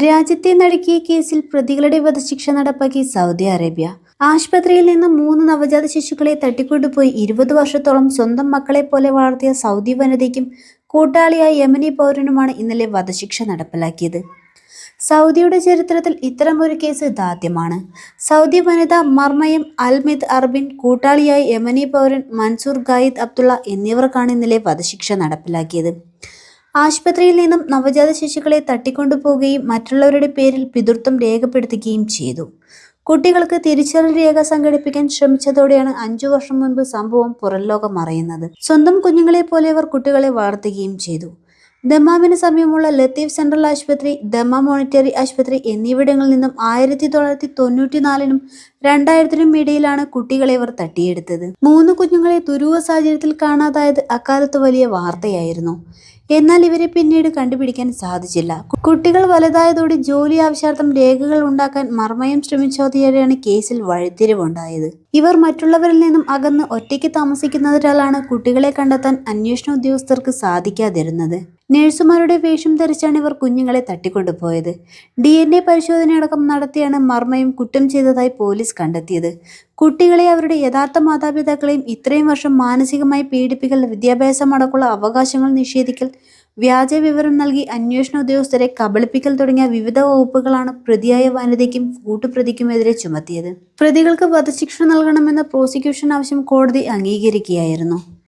രാജ്യത്തെ നടുക്കിയ കേസിൽ പ്രതികളുടെ വധശിക്ഷ നടപ്പാക്കി സൗദി അറേബ്യ. ആശുപത്രിയിൽ നിന്ന് മൂന്ന് നവജാത ശിശുക്കളെ തട്ടിക്കൊണ്ടുപോയി ഇരുപത് വർഷത്തോളം സ്വന്തം മക്കളെ പോലെ വളർത്തിയ സൗദി വനിതയ്ക്കും കൂട്ടാളിയായ യമനി പൗരനുമാണ് ഇന്നലെ വധശിക്ഷ നടപ്പിലാക്കിയത്. സൗദിയുടെ ചരിത്രത്തിൽ ഇത്തരമൊരു കേസ് ഇതാദ്യമാണ് സൗദി വനിത മർമയം അൽമിദ് അർബിൻ കൂട്ടാളിയായ യമനി പൗരൻ മൻസൂർ ഗായിദ് അബ്ദുള്ള എന്നിവർക്കാണ് ഇന്നലെ വധശിക്ഷ നടപ്പിലാക്കിയത്. ആശുപത്രിയിൽ നിന്നും നവജാത ശിശുക്കളെ തട്ടിക്കൊണ്ടുപോവുകയും മറ്റുള്ളവരുടെ പേരിൽ പിതൃത്വം രേഖപ്പെടുത്തുകയും ചെയ്തു. കുട്ടികൾക്ക് തിരിച്ചറിയൽ രേഖ സംഘടിപ്പിക്കാൻ ശ്രമിച്ചതോടെയാണ് അഞ്ചു വർഷം മുൻപ് സംഭവം പുറംലോകം അറിയുന്നത്. സ്വന്തം കുഞ്ഞുങ്ങളെ പോലെ അവർ കുട്ടികളെ വളർത്തുകയും ചെയ്തു. ദമാമിന് സമീപമുള്ള ലത്തീഫ് സെൻട്രൽ ആശുപത്രി ദമ്മ മോണിറ്ററി ആശുപത്രി എന്നിവിടങ്ങളിൽ നിന്നും ആയിരത്തി തൊള്ളായിരത്തി തൊണ്ണൂറ്റിനാലിനും രണ്ടായിരത്തിനും ഇടയിലാണ് കുട്ടികളെ ഇവർ തട്ടിയെടുത്തത്. മൂന്ന് കുഞ്ഞുങ്ങളെ ദുരൂഹ സാഹചര്യത്തിൽ കാണാതായത് അക്കാലത്ത് വലിയ വാർത്തയായിരുന്നു. എന്നാൽ ഇവരെ പിന്നീട് കണ്ടുപിടിക്കാൻ സാധിച്ചില്ല. കുട്ടികൾ വലുതായതോടെ ജോലി ആവശ്യാർത്ഥം രേഖകൾ ഉണ്ടാക്കാൻ മർമ്മയം ശ്രമിച്ചതോടെയാണ് കേസിൽ വഴിത്തിരിവുണ്ടായത്. ഇവർ മറ്റുള്ളവരിൽ നിന്നും അകന്ന് ഒറ്റയ്ക്ക് താമസിക്കുന്നതിനാലാണ് കുട്ടികളെ കണ്ടെത്താൻ അന്വേഷണ ഉദ്യോഗസ്ഥർക്ക് സാധിക്കാതിരുന്നത്. നഴ്സുമാരുടെ വേഷം ധരിച്ചാണ് ഇവർ കുഞ്ഞുങ്ങളെ തട്ടിക്കൊണ്ടുപോയത്. ഡി എൻ എ പരിശോധനയടക്കം നടത്തിയാണ് മർമ്മയും കുറ്റം ചെയ്തതായി കണ്ടെത്തിയത്. കുട്ടികളെ അവരുടെ യഥാർത്ഥ മാതാപിതാക്കളെയും ഇത്രയും വർഷം മാനസികമായി പീഡിപ്പിക്കൽ വിദ്യാഭ്യാസമടക്കമുള്ള അവകാശങ്ങൾ നിഷേധിക്കൽ വ്യാജ വിവരം നൽകി അന്വേഷണ ഉദ്യോഗസ്ഥരെ കബളിപ്പിക്കൽ തുടങ്ങിയ വിവിധ വകുപ്പുകളാണ് പ്രതിയായ വനിതയ്ക്കും കൂട്ടുപ്രതിക്കുമെതിരെ ചുമത്തിയത്. പ്രതികൾക്ക് വധശിക്ഷ നൽകണമെന്ന പ്രോസിക്യൂഷൻ ആവശ്യം കോടതി അംഗീകരിക്കുകയായിരുന്നു.